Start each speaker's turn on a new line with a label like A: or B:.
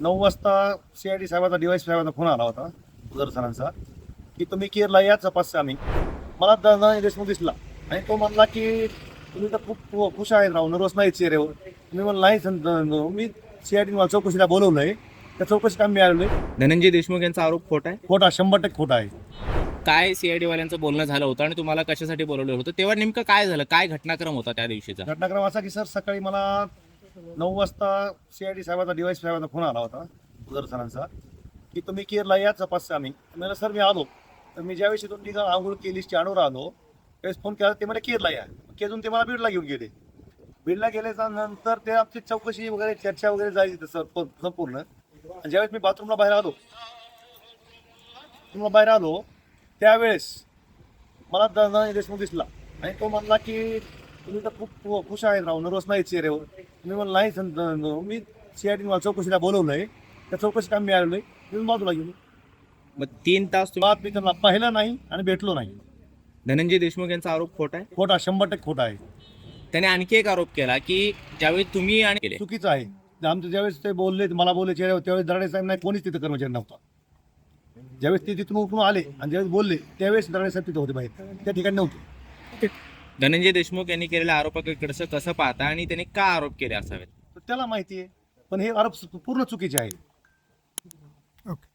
A: नऊ वाजता C I D साहेबाचा डीवायस साहेबाचा फोन आला होता उदर सरांचा की तुम्ही केरला या तपास आम्ही. मला दादा देशमुख दिसला. आणि तो म्हणला की तुम्ही तर खूप खुश आहेत राहून रोज नाही चेहऱ्यावर. तुम्ही म्हणलं नाही सं- मी सी आय डी मला चौकशीला बोलवलंय. त्या चौकशी काम मिळालोय
B: धनंजय देशमुख यांचा आरोप खोटा आहे?
A: खोटा शंभर टक्के खोटा आहे.
B: काय सीआयडी वाल्यांचं बोलणं झालं होतं आणि तुम्हाला कशासाठी बोलवलं होतं? तेव्हा नेमकं काय झालं? काय घटनाक्रम होता त्या दिवशीचा?
A: घटनाक्रम असा की सर सकाळी मला नऊ वाजता सी आय डी साहेबाचा डीवायस साहेबाचा फोन आला होता उदर सरांचा. की तुम्ही केरला या तपास आम्ही. म्हणजे सर मी आलो. तर मी ज्यावेळेस इथून तुम्ही आंघोळ केली स्टँडवर आलो. त्यावेळेस फोन केला ते मला केरला या. केजून ते मला बीडला घेऊन गेले. बीडला गेल्याच्यानंतर ते आमची चौकशी वगैरे चर्चा वगैरे जायची सर संपूर्ण. आणि ज्यावेळेस मी बाथरूमला बाहेर आलो बाथरूमला बाहेर आलो त्यावेळेस मला दादा देशमुख दिसला. आणि तो म्हणला की तुम्ही तर खूप खुश आहेत राहून रोज नाही चेहऱ्यावर. तुम्ही म्हणलं नाही मी सी आय डी मला चौकशीला बोलवलंय. त्या चौकशी काम मिळालोय मी बाजूला गेलो
B: मग तीन तास तुम्ही
A: बात मी त्यांना पाहिलं नाही आणि भेटलो नाही.
B: धनंजय देशमुख यांचा आरोप खोटा आहे?
A: खोटा शंभर टक्के खोटा आहे.
B: त्याने आणखी एक आरोप केला की ज्यावेळी तुम्ही आणि केले
A: चुकीचं आहे. आमचं ज्यावेळेस ते बोलले मला बोलले चेहऱ्यावर त्यावेळेस दराडे साहेब नाही कोणीच तिथं कर्मचारी नव्हता. ज्यावेळेस ते तिथून उठून आले आणि ज्यावेळेस बोलले त्यावेळेस दराडे साहेब तिथं होते बाहेर. त्या ठिकाणी नव्हते.
B: धनंजय देशमुख यांनी केलेल्या आरोपाकडे कसं पाहता आणि त्यांनी का आरोप केले असावेत?
A: त्याला माहिती आहे पण हे आरोप पूर्ण चुकीचे आहे ओके.